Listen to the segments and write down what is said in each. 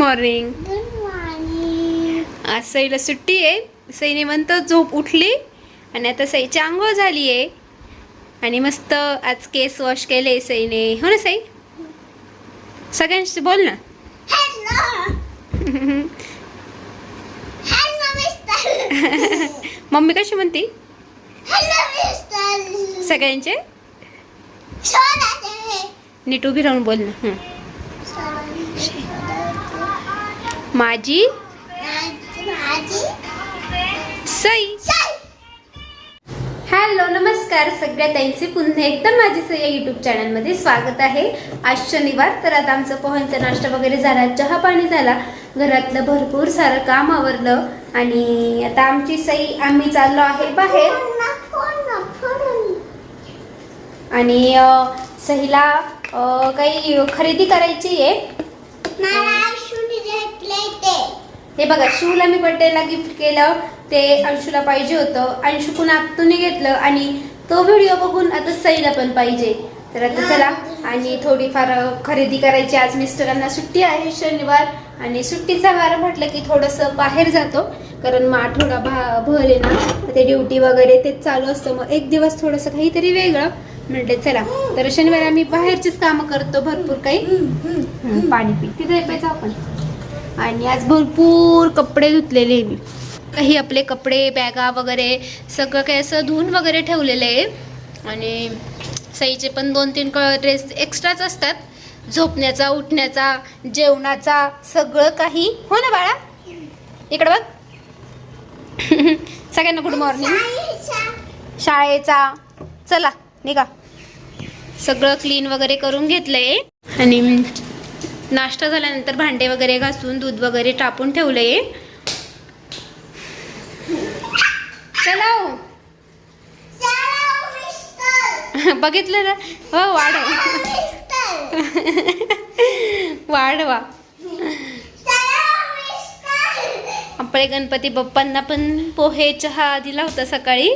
Morning आज सईला सुट्टी आहे. सई निवंत झोप उठली. आणि आता सईची आंघोळ झाली आहे. आणि मस्त आज केस वॉश केले सईने. हो ना सई? सगळ्यांशी बोल ना. मम्मी कशी म्हणती? सगळ्यांचे? नीट उभी राहून बोल ना. माझी सई. हॅलो नमस्कार. सगळ्या ताईंचे पुन्हा एकदा माझे सई या यूट्यूब चॅनलमध्ये स्वागत आहे. आज शनिवार तर आता आमचं पोह्यांचा नाश्ता वगैरे झाला चहा पाणी झाला. घरातलं भरपूर सारं काम आवरलं आणि आता आमची सई आम्ही चाललो आहे बाहेर. आणि सहीला सईला काही खरेदी करायची आहे. हे बघा शिवला मी बर्थडेला गिफ्ट केलं ते अंशूला पाहिजे होतं. अंशूकून आपतून घेतलं आणि तो व्हिडिओ बघून आता सईला पण पाहिजे. तर आता चला आणि थोडीफार खरेदी करायची आज मिस्टरांना सुट्टी आहे शनिवार. आणि सुट्टीचा वार म्हटलं की थोडंसं बाहेर जातो कारण मग आठवडा भा भर आहे ना ते ड्युटी वगैरे तेच चालू असतं. मग एक दिवस थोडंसं काहीतरी वेगळं. म्हटले चला तर शनिवार आम्ही बाहेरचीच कामं करतो भरपूर काही. पाणी पी. तिथे प्यायचं आपण. आणि आज भरपूर कपडे धुतलेले आहे मी. काही आपले कपडे बॅगा वगैरे सगळं काही असं धुवून वगैरे ठेवलेलं आहे. आणि सईचे पण दोन तीन क ड्रेस एक्स्ट्राच असतात. झोपण्याचा उठण्याचा जेवणाचा सगळं काही. हो ना बाळा? इकडं बघ. सगळ्यांना गुड मॉर्निंग शाळेचा. चला निघा. सगळं क्लीन वगैरे करून घेतलंय. आणि नाश्ता झाल्यानंतर भांडे वगैरे घासून दूध वगैरे टापून ठेवलंय. चला हो. बघितलं ना? हो वाढव. वाढवा. आपले गणपती बाप्पांना पण पोहे चहा दिला होता सकाळी.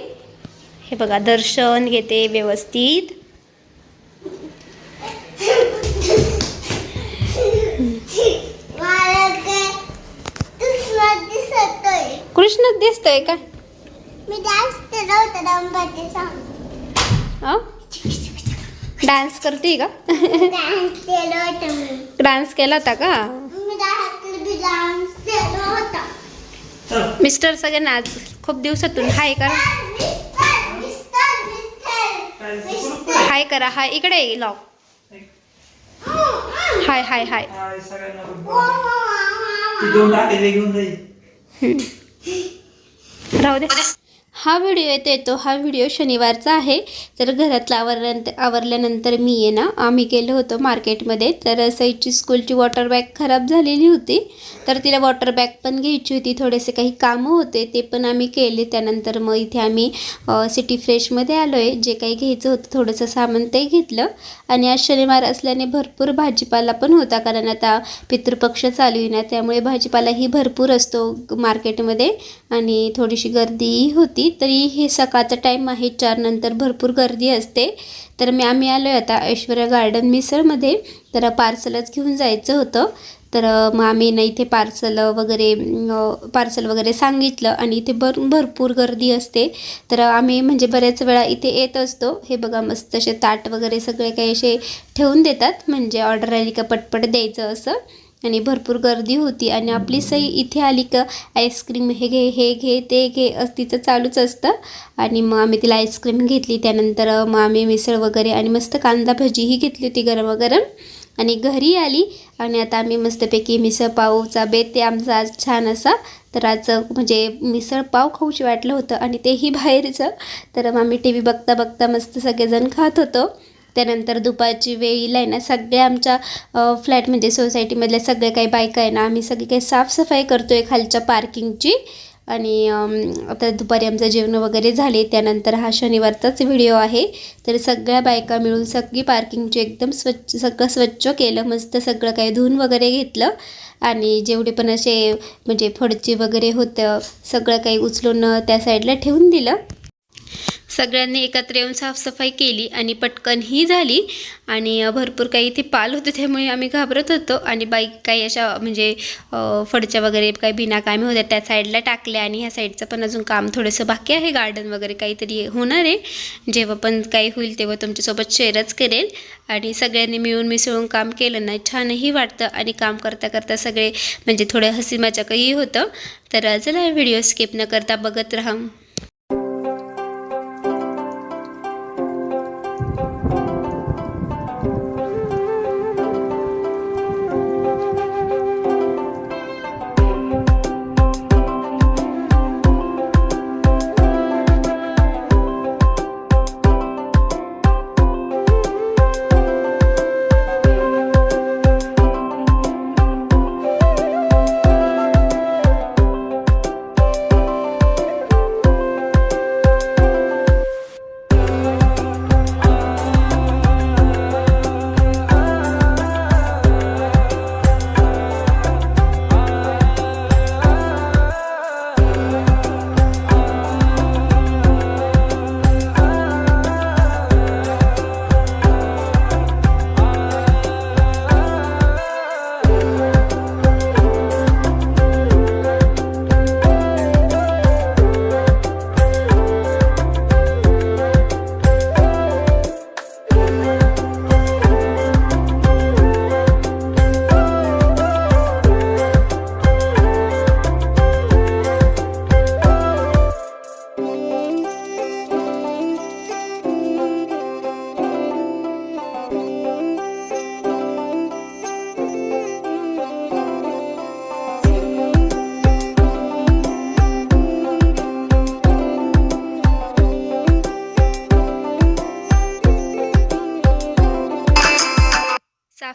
हे बघा दर्शन घेते व्यवस्थित. कृष्णच दिसतोय का? मी डान्स केला होता डान्स करते का? डान्स केलं होतं मी. डान्स केला होता का? मी डान्स बी डान्स केला होता. मिस्टर सगळ्यांना आज खूप दिवसातून हाय करा. हाय करा. हाय इकडे ये लॉक हाय हाय हाय घेऊन जाईल. राहू दे. हा व्हिडिओ येतो येतो. हा व्हिडिओ शनिवारचा आहे. तर घरातला आवरल्यानंतर आवरल्यानंतर मी ये ना आम्ही गेलो होतो मार्केटमध्ये. तर सईची स्कूलची वॉटर बॅग खराब झालेली होती. तर तिला वॉटर बॅग पण घ्यायची होती. थोडेसे काही कामं होते ते पण आम्ही केले. त्यानंतर मग इथे आम्ही सिटी फ्रेशमध्ये आलो आहे जे काही घ्यायचं होतं थोडंसं सामान ते घेतलं. आणि आज शनिवार असल्याने भरपूर भाजीपाला पण होता. कारण आता पितृपक्ष चालू आहे ना त्यामुळे भाजीपालाही भरपूर असतो मार्केटमध्ये. आणि थोडीशी गर्दीही होती. तरी हे सकाळचा टाईम आहे चारनंतर भरपूर गर्दी असते. तर मी आम्ही आलो आहे आता ऐश्वर्या गार्डन मिसळमध्ये. तर पार्सलच घेऊन जायचं होतं. तर मग आम्ही ना इथे पार्सल वगैरे पार्सल वगैरे सांगितलं आणि इथे भर भरपूर गर्दी असते. तर आम्ही म्हणजे बऱ्याच वेळा इथे येत असतो. हे बघा मस्त असे ताट वगैरे सगळे काही असे ठेवून देतात. म्हणजे ऑर्डर आली का पटपट द्यायचं असं. आणि भरपूर गर्दी होती. आणि आपली सई इथे आली का आईस्क्रीम हे घे हे घे ते घे अस तिचं चालूच असतं. आणि मग आम्ही तिला आईस्क्रीम घेतली. त्यानंतर मग आम्ही मिसळ वगैरे आणि मस्त कांदा भजीही घेतली होती गरमागरम. आणि घरी आली. आणि आता आम्ही मस्तपैकी मिसळपावचा बेत ते आमचा आज छान असा. तर आज म्हणजे मिसळ पाव खाऊशी वाटलं होतं आणि तेही बाहेरचं. तर मग आम्ही टी व्ही बघता बघता मस्त सगळेजण खात होतो. त्यानंतर दुपारची वेळीला आहे ना सगळ्या आमच्या फ्लॅट म्हणजे सोसायटीमधल्या सगळ्या काही बायका आहे ना आम्ही सगळी काही साफसफाई करतो आहे खालच्या पार्किंगची. आणि आता दुपारी आमचं जेवण वगैरे झाले त्यानंतर हा शनिवारचाच व्हिडिओ आहे. तर सगळ्या बायका मिळून सगळी पार्किंगची एकदम स्वच्छ सगळं स्वच्छ केलं मस्त सगळं काही धुवून वगैरे घेतलं. आणि जेवढे पण असे म्हणजे फडचे वगैरे होतं सगळं काही उचलून त्या साईडला ठेवून दिलं. सगळ्यांनी एकत्र येऊन साफसफाई केली आणि पटकन ही झाली. आणि भरपूर काही इथे पाल होते त्यामुळे आम्ही घाबरत होतो. आणि बाईक काही अशा म्हणजे फडच्या वगैरे काही बिनाकामी होत्या त्या साईडला टाकल्या आणि ह्या साईडचं पण अजून काम थोडंसं बाकी आहे. गार्डन वगैरे काहीतरी होणार आहे. जेव्हा पण काही होईल तेव्हा तुमच्यासोबत शेअरच करेल. आणि सगळ्यांनी मिळून मिसळून काम केलं. ना छानही वाटतं. आणि काम करता करता सगळे म्हणजे थोडं हसी मजाकही होतं. तर चला व्हिडिओ स्किप न करता बघत राहा.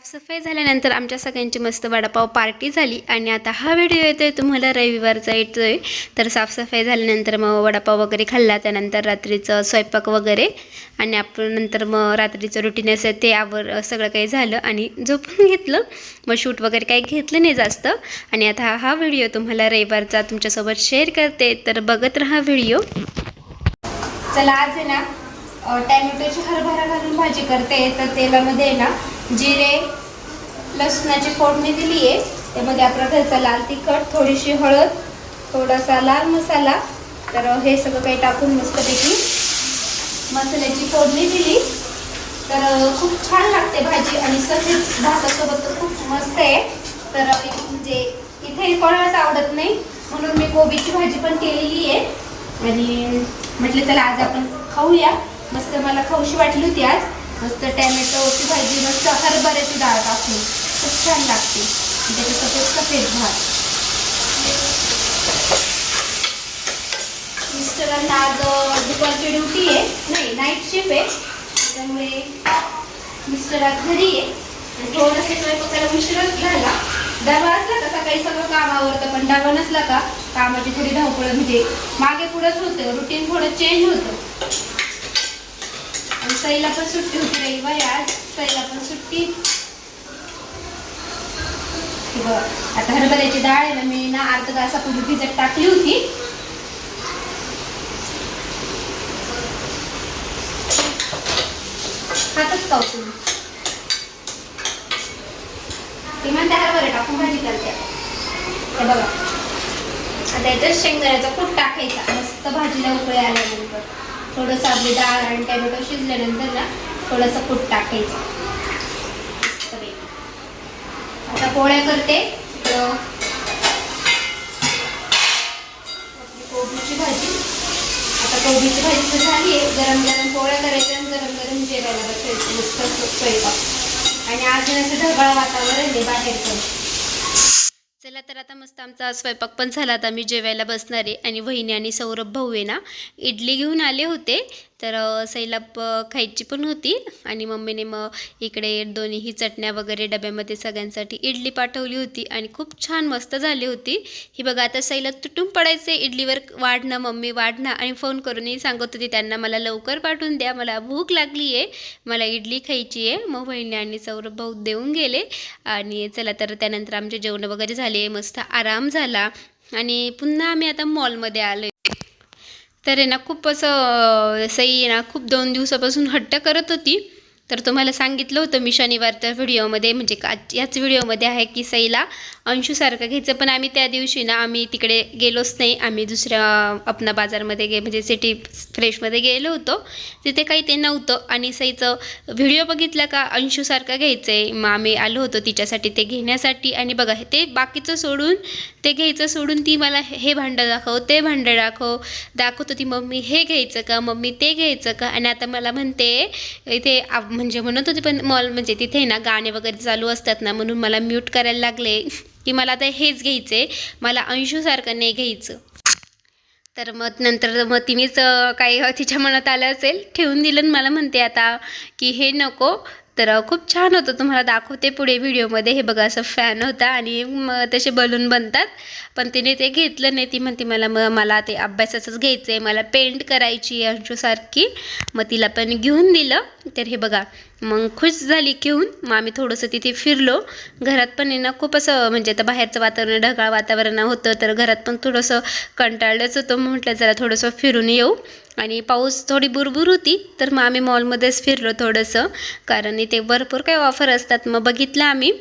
साफसफाई झाल्यानंतर आमच्या सगळ्यांची मस्त वडापाव पार्टी झाली आणि आता हा व्हिडिओ येतो आहे तुम्हाला रविवारचा येतो आहे तर साफसफाई झाल्यानंतर मग वडापाव वगैरे खाल्ला त्यानंतर रात्रीचं स्वयंपाक वगैरे आणि आपण नंतर मग रात्रीचं रुटीन असं ते आवर सगळं काही झालं आणि झोपून घेतलं. मग शूट वगैरे काही घेतलं नाही जास्त. आणि आता हा व्हिडिओ तुम्हाला रविवारचा तुमच्यासोबत शेअर करते. तर बघत राहा व्हिडिओ. चला आज आहे ना टॅमॅटोची हरभरा घालून भाजी करते. तर तेलामध्ये ना जिरे लसणाची फोडणी दिली आहे. त्यामध्ये आपला घ्यायचा लाल तिखट थोडीशी हळद थोडासा लाल मसाला. तर हे सगळं काही टाकून मस्तपैकी मसाल्याची फोडणी दिली. तर खूप छान लागते भाजी आणि सगळीच भातासोबत तर खूप मस्त आहे. तर म्हणजे इथे कोणालाच आवडत नाही. म्हणून मी कोबीची भाजी पण केलेली आहे. आणि म्हटलं चला आज आपण खाऊया. मस्त मला खाऊशी वाटली होती आज. मस्त टॅमॅटोची भाजी मस्त हरभऱ्याची डाळ टाकून. खूप छान लागते. आणि त्याच्यासोबत सफेद भात मिस्टरांना आज दुपारची ड्युटी आहे. नाही नाईट शिफ्ट आहे. त्यामुळे मिस्टर आज घरी आहे. आणि थोडंसं स्वयंपाकाला उशीरच झाला. डबा असला का सकाळी सगळं काम आवडतं पण डबा नसला का कामाची थोडी धावपळ म्हणजे मागे पुढंच होतं रुटीन थोडं चेंज होतं. आणि सईला पण सुट्टी होती रविवारी आज. सईला पण सुट्टी. की बघ, आता हरभऱ्याची डाळ आहे ना मी ना अर्धा तासापूर्वी भिजत टाकली होती. हातच खाऊ तुम्ही. ती म्हणते हरभरे टाकून भाजी करते. हे बघा. आता याच्यात शेंगदाण्याचा कूट टाकायचा. मस्त भाजीला उकळी आल्यानंतर. थोडंसं आपली डाळ आणि टॅमॅटो शिजल्यानंतर ना थोडंसं कूट टाकायचं मस्तपैकी. आता पोळ्या करते. कोबीची भाजी. आता कोबीची भाजी तर झाली आहे. गरम गरम पोळ्या करायच्या आणि गरम गरम जेवायला बसायचं. मस्त स्वयंपाक. आणि आज असं ढगाळ वातावरण आहे बाहेर पण चला तर आता मस्त आमचा स्वयंपाक पण झाला. आता मी जेवायला बसणार आहे. आणि वहिनी आणि सौरभ भाऊ आहे ना इडली घेऊन आले होते. तर सैला प खायची पण होती आणि मम्मीने मग इकडे दोन्हीही चटण्या वगैरे डब्यामध्ये सगळ्यांसाठी इडली पाठवली होती आणि खूप छान मस्त झाली होती. ही बघा आता सैला तुटून पडायचे इडलीवर वाढणं मम्मी वाढणं आणि फोन करूनही सांगत होती त्यांना मला लवकर पाठवून द्या. मला भूक लागली आहे मला इडली खायची आहे मग बहिणी आणि सौरभ भाऊ देऊन गेले आणि चला तर त्यानंतर आमचे जेवण वगैरे झाले. मस्त आराम झाला आणि पुन्हा आम्ही आता मॉलमध्ये आलो तर आहे ना खूप असं सई आहे ना खूप दोन दिवसापासून हट्ट करत होती. तर तुम्हाला सांगितलं होतं मी शनिवारच्या व्हिडिओमध्ये म्हणजे का याच व्हिडिओमध्ये आहे की सईला अंशूसारखं घ्यायचं. पण आम्ही त्या दिवशी ना आम्ही तिकडे गेलोच नाही. आम्ही दुसऱ्या अपना बाजारमध्ये गे म्हणजे सिटी फ्रेशमध्ये गेलो होतो. तिथे काही ते नव्हतं. आणि सईचं व्हिडिओ बघितला का अंशूसारखं घ्यायचं आहे मग आम्ही आलो होतो तिच्यासाठी ते घेण्यासाठी. आणि बघा ते बाकीचं सोडून ते घ्यायचं सोडून ती मला हे भांडं दाखव ते भांडं दाखव दाखवत होती मम्मी हे घ्यायचं का मम्मी ते घ्यायचं का? आणि आता मला म्हणते इथे म्हणजे म्हणत होती पण मॉल म्हणजे तिथे ना गाणे वगैरे चालू असतात ना म्हणून मला म्यूट करायला लागले. की मला आता हेच घ्यायचं आहे मला अंशूसारखं नाही घ्यायचं. तर मग नंतर मग तिनेच काही तिच्या मनात आलं असेल ठेवून दिलं मला म्हणते आता की हे नको तर खूप छान होतं तुम्हाला दाखवते पुढे व्हिडिओमध्ये. हे बघा असं फॅन होता आणि मग तसे बलून बनतात. पण तिने ते घेतलं नाही. ती म्हणते मला मग मला ते अभ्यासाचंच घ्यायचं आहे मला पेंट करायची अंशूसारखी. मग तिला पण घेऊन दिलं. तर हे बघा मग खुश झाली घेऊन मग आम्ही थोडंसं तिथे फिरलो. घरात पण आहे ना खूप असं म्हणजे आता बाहेरचं वातावरण ढगाळ वातावरण होतं तर घरात पण थोडंसं कंटाळलंच होतं. म्हटलं जरा थोडंसं फिरून येऊ. आणि पाऊस थोडी बुरबुर होती तर मग आम्ही मॉलमध्येच फिरलो थोडंसं. कारण इथे भरपूर काही ऑफर असतात. मग बघितलं आम्ही.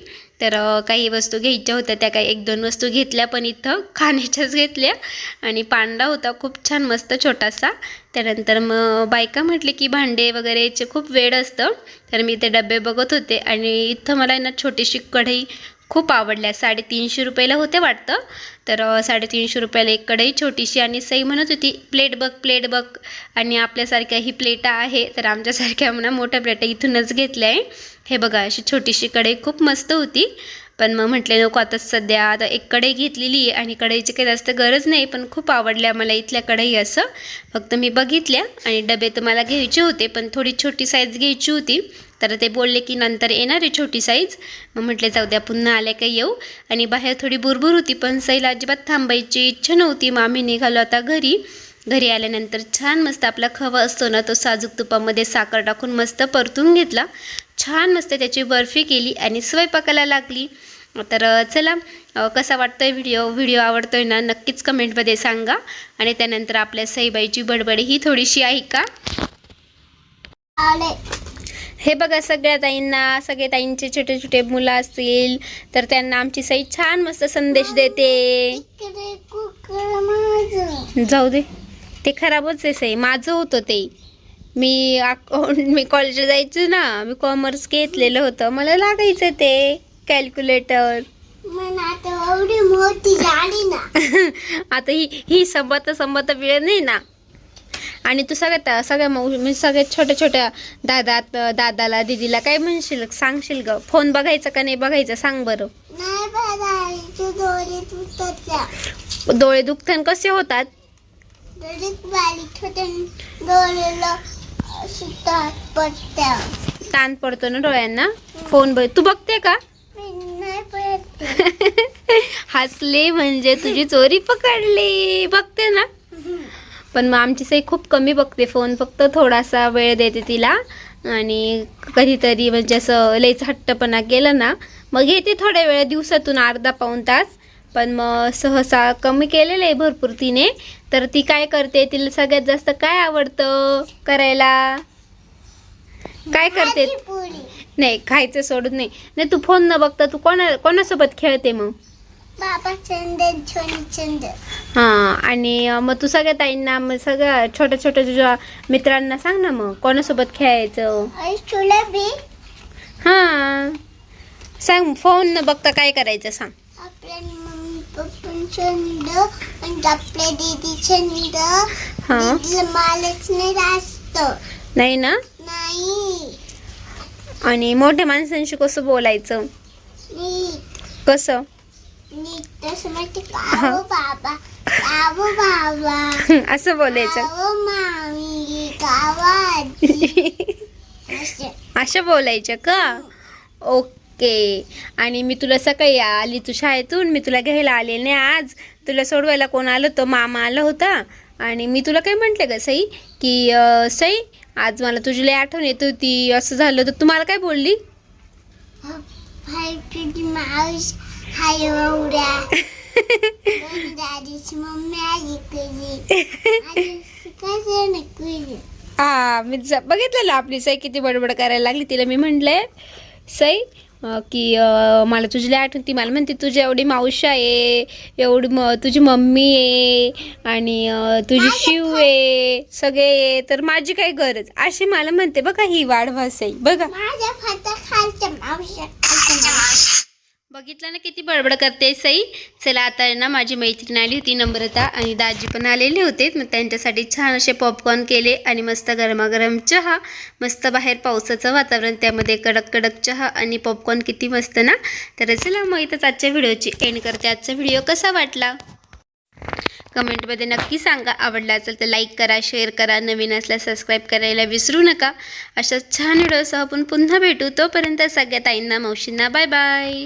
तर काही वस्तू घ्यायच्या होत्या. त्या काही एक दोन वस्तू घेतल्या पण इथं. खाण्याच्याच घेतल्या. आणि पांडा होता. खूप छान मस्त छोटासा. त्यानंतर मग बायका म्हटले की भांडे वगैरेचे खूप वेळ असतं. तर मी ते डबे बघत होते. आणि इथं मला ना छोटीशी कढई खूप आवडल्या. साडेतीनशे रुपयाला होते वाटतं. तर साडेतीनशे रुपयाला एक कढई छोटीशी आणि सई म्हणत होती प्लेट बघ प्लेट बघ. आणि आपल्यासारख्या ही प्लेटा आहे. तर आमच्यासारख्या म्हणा मोठ्या प्लेटा इथूनच घेतल्या आहे. हे बघा अशी छोटीशी कढई खूप मस्त होती. पण मग म्हटले नको आता सध्या आता एक कढई घेतलेली आहे आणि कढईची काही जास्त गरज नाही पण खूप आवडल्या मला इथल्या कढई असं. फक्त मी बघितल्या आणि डबे तर मला घ्यायचे होते पण थोडी छोटी साईज घ्यायची होती. तर ते बोलले की नंतर येणार आहे छोटी साईज मग म्हटले जाऊ द्या पुन्हा आल्या का येऊ. आणि बाहेर थोडी बुरबुर होती पण सैल अजिबात थांबायची इच्छा नव्हती. मग आम्ही निघालो आता घरी. घरी आल्यानंतर छान मस्त आपला खवा असतो ना तो साजूक तुपामध्ये साखर टाकून मस्त परतून घेतला. छान मस्त त्याची बर्फी केली आणि स्वयंपाकाला लागली. तर चला कसा वाटतोय व्हिडिओ? व्हिडिओ आवडतोय ना नक्कीच कमेंटमध्ये सांगा. आणि त्यानंतर आपल्या सईबाईची बडबड ही थोडीशी आहे का? हे बघा सगळ्या ताईंना सगळे ताईंचे छोटे छोटे मुलं असतील तर त्यांना आमची सई छान मस्त संदेश देते. जाऊ दे. ते खराबच आहे माझं होतं ते. मी अकाउंट मी कॉलेजला जायचे ना मी कॉमर्स घेतलेलं होतं. मला लागायचं ते कॅल्क्युलेटर आता ही ही संबत संबत वेळ नाही ना. आणि तू सगळ्यात सगळ्या माऊ म्हणजे सगळ्यात छोट्या छोट्या दादात दादाला दिदीला काय म्हणशील सांगशील ग? फोन बघायचा का नाही बघायचं? सांग बरं. डोळे दुखतान कसे होतात? ताण पडतो ना डोळ्यांना? फोन बघ. तू बघते का? हसले म्हणजे तुझी चोरी पकडली. बघते ना? पण मग आमची सई खूप कमी बघते फोन. फक्त थोडासा वेळ देते तिला. आणि कधीतरी म्हणजे असं लयच हट्टपणा केलं ना मग घेते थोड्या वेळ दिवसातून अर्धा पाऊण तास. पण मग सहसा कमी केलेलं आहे भरपूर तिने. तर ती काय करते? तिला सगळ्यात जास्त काय आवडतं करायला? काय करते? नाही खायचं सोडून नाही. नाही तू फोन न बघता तू कोणा कोणासोबत खेळते मग? बाबा चंदन छोनी चंदन. हां आणि मग तू सगळ्या ताईंना मग सगळ्या छोट्या छोट्या तुझ्या मित्रांना सांग ना मग कोणासोबत खेळायचं? आणि तुला बी? हां. सांग फोन न बघता काय करायचं सांग. आणि आपल्या दीदी छंद हां. दीदीला मालच नाही जास्त नाही ना? नाही. आणि मोठ्या माणसांशी कसं बोलायचं? नीट कसं? नीट तसं माहिती का आवो बाबा असं बोलायचं. मामी गावात. असे. असं बोलायचं का? ओके. आणि मी तुला सकाळी आली तू शाळेतून मी तुला घ्यायला आले नाही आज. तुला सोडवायला कोण आलं होतं? मामा आला होता. आणि मी तुला काय म्हटलं ग सई? की सई आज मला तुझी लय आठवण येत होती. असं झालं तर तुम्हाला काय बोलली? हा मी बघितलं ना आपली सई किती बडबड करायला लागली. तिला मी म्हणले सई की मला तुझी आठवण ती मला म्हणते तुझी एवढी मावशी आहे एवढी म तुझी मम्मी आहे आणि तुझी शिव आहे सगळे आहे तर माझी काय गरज. अशी मला म्हणते बघा ही वाढवा सई बघा. बघितलं ना किती बडबड करते सई. चला आता आहे ना माझी मैत्रीण आली होती नम्रता आणि दाजी पण आलेले होते. मग त्यांच्यासाठी छान असे पॉपकॉर्न केले आणि मस्त गरमागरम चहा मस्त बाहेर पावसाचं वातावरण त्यामध्ये कडक कडक चहा आणि पॉपकॉर्न किती मस्त ना. तर चला मग इथंच आजच्या व्हिडिओची एंड करते. आजचा व्हिडिओ कसा वाटला? कमेंटमध्ये नक्की सांगा. आवडला असेल तर लाईक करा शेअर करा. नवीन असल्यास सबस्क्राईब करायला विसरू नका. अशा छान व्हिडिओसह आपण पुन्हा भेटू. तोपर्यंत सगळ्या ताईंना मावशींना बाय बाय